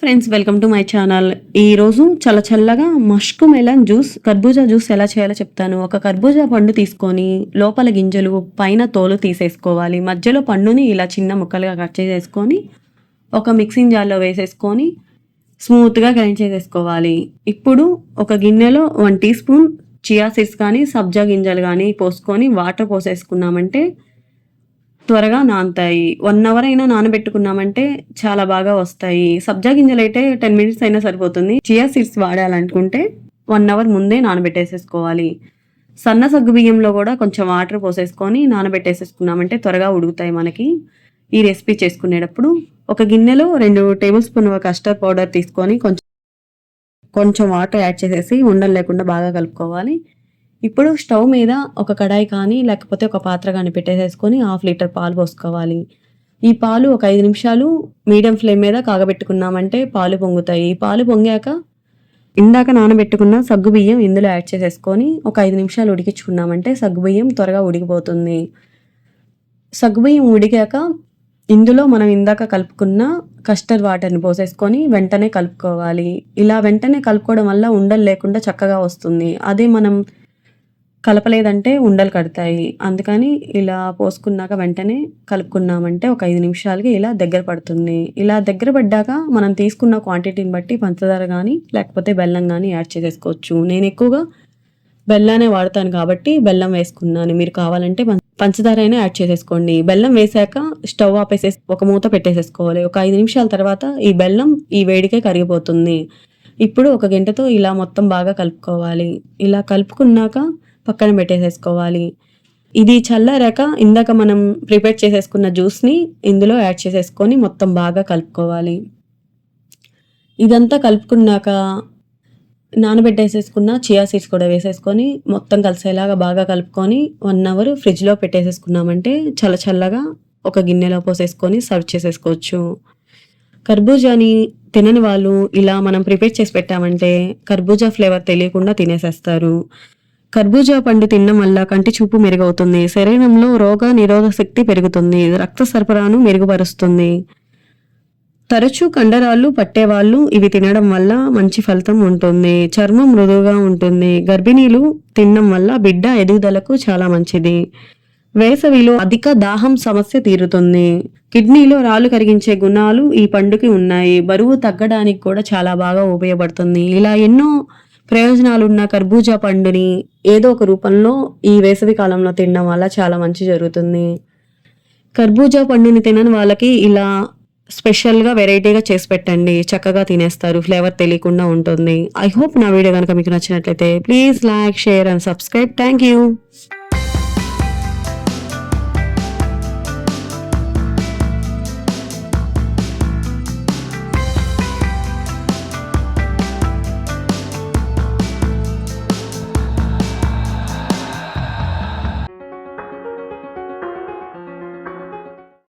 Friends welcome to my channel ఈ రోజు చాలా చల్లగా మష్కు మెలన్ జ్యూస్ కర్బూజా జ్యూస్ ఎలా చేయాలో చెప్తాను. ఒక కర్బూజా పండు తీసుకొని లోపల గింజలు పైన తోలు తీసేసుకోవాలి. మధ్యలో పండుని ఇలా చిన్న ముక్కలుగా కట్ చేసేసుకొని ఒక మిక్సింగ్ జార్లో వేసేసుకొని స్మూత్గా గ్రైండ్ చేసేసుకోవాలి. ఇప్పుడు ఒక గిన్నెలో one teaspoon chia seeds కానీ సబ్జా గింజలు కానీ పోసుకొని వాటర్ పోసేసుకున్నామంటే త్వరగా నానుతాయి. వన్ అవర్ అయినా నానబెట్టుకున్నామంటే చాలా బాగా వస్తాయి. సబ్జా గింజలు అయితే టెన్ మినిట్స్ అయినా సరిపోతుంది. చియా సీడ్స్ వాడాలనుకుంటే వన్ అవర్ ముందే నానబెట్టేసేసుకోవాలి. సన్న సగ్గు బియ్యంలో కూడా కొంచెం వాటర్ పోసేసుకొని నానబెట్టేసేసుకున్నామంటే త్వరగా ఉడుకుతాయి మనకి. ఈ రెసిపీ చేసుకునేటప్పుడు ఒక గిన్నెలో రెండు టేబుల్ స్పూన్ కస్టర్డ్ పౌడర్ తీసుకొని కొంచెం కొంచెం వాటర్ యాడ్ చేసేసి ఉండలు లేకుండా బాగా కలుపుకోవాలి. ఇప్పుడు స్టవ్ మీద ఒక కడాయి కానీ లేకపోతే ఒక పాత్ర కానీ పెట్టేసేసుకొని హాఫ్ లీటర్ పాలు పోసుకోవాలి. ఈ పాలు ఒక ఐదు నిమిషాలు మీడియం ఫ్లేమ్ మీద కాగబెట్టుకున్నామంటే పాలు పొంగుతాయి. ఈ పాలు పొంగాక ఇందాక నానబెట్టుకున్న సగ్గు బియ్యం ఇందులో యాడ్ చేసేసుకొని ఒక ఐదు నిమిషాలు ఉడికించుకున్నామంటే సగ్గు బియ్యం త్వరగా ఉడికిపోతుంది. సగ్గు బియ్యం ఉడికాక ఇందులో మనం ఇందాక కలుపుకున్న కస్టర్డ్ వాటర్ని పోసేసుకొని వెంటనే కలుపుకోవాలి. ఇలా వెంటనే కలుపుకోవడం వల్ల ఉండలు లేకుండా చక్కగా వస్తుంది. అదే మనం కలపలేదంటే ఉండలు కడతాయి. అందుకని ఇలా పోసుకున్నాక వెంటనే కలుపుకున్నామంటే ఒక ఐదు నిమిషాలకి ఇలా దగ్గర పడుతుంది. ఇలా దగ్గర పడ్డాక మనం తీసుకున్న క్వాంటిటీని బట్టి పంచదార కానీ లేకపోతే బెల్లం కానీ యాడ్ చేసేసుకోవచ్చు. నేను ఎక్కువగా బెల్లానే వాడతాను కాబట్టి బెల్లం వేసుకున్నాను. మీరు కావాలంటే పంచదార అయినా యాడ్ చేసేసుకోండి. బెల్లం వేసాక స్టవ్ ఆపేసే ఒక మూత పెట్టేసేసుకోవాలి. ఒక ఐదు నిమిషాల తర్వాత ఈ బెల్లం ఈ వేడికే కరిగిపోతుంది. ఇప్పుడు ఒక గంటతో ఇలా మొత్తం బాగా కలుపుకోవాలి. ఇలా కలుపుకున్నాక పక్కన పెట్టేసేసుకోవాలి. ఇది చల్లారాక ఇందాక మనం ప్రిపేర్ చేసేసుకున్న జ్యూస్ని ఇందులో యాడ్ చేసేసుకొని మొత్తం బాగా కలుపుకోవాలి. ఇదంతా కలుపుకున్నాక నానబెట్టేసేసుకున్న చియా సీడ్స్ కూడా వేసేసుకొని మొత్తం కలిసేలాగా బాగా కలుపుకొని వన్ అవర్ ఫ్రిడ్జ్లో పెట్టేసేసుకున్నామంటే చల్ల చల్లగా ఒక గిన్నెలో పోసేసుకొని సర్వ్ చేసేసుకోవచ్చు. కర్బూజాని తినని వాళ్ళు ఇలా మనం ప్రిపేర్ చేసి పెట్టామంటే కర్బూజా ఫ్లేవర్ తెలియకుండా తినేసేస్తారు. కర్బూజా పండు తినడం వల్ల కంటి చూపు మెరుగవుతుంది. శరీరంలో రోగ నిరోధక శక్తి పెరుగుతుంది. రక్త సరఫరాను మెరుగుపరుస్తుంది. తరచూ కండరాలు పట్టేవాళ్ళు ఇవి తినడం వల్ల మంచి ఫలితం ఉంటుంది. చర్మం మృదువుగా ఉంటుంది. గర్భిణీలు తినడం వల్ల బిడ్డ ఎదుగుదలకు చాలా మంచిది. వేసవిలో అధిక దాహం సమస్య తీరుతుంది. కిడ్నీలో రాళ్ళు కరిగించే గుణాలు ఈ పండుకి ఉన్నాయి. బరువు తగ్గడానికి కూడా చాలా బాగా ఉపయోగపడుతుంది. ఇలా ఎన్నో ప్రయోజనాలున్న కర్బూజా పండుని ఏదో ఒక రూపంలో ఈ వేసవి కాలంలో తినడం వల్ల చాలా మంచి జరుగుతుంది. కర్బూజా పండుని తినని వాళ్ళకి ఇలా స్పెషల్గా వెరైటీగా చేసి పెట్టండి. చక్కగా తినేస్తారు. ఫ్లేవర్ తెలియకుండా ఉంటుంది. ఐ హోప్ నా వీడియో కనుక మీకు నచ్చినట్లయితే please like share and subscribe. Thank you.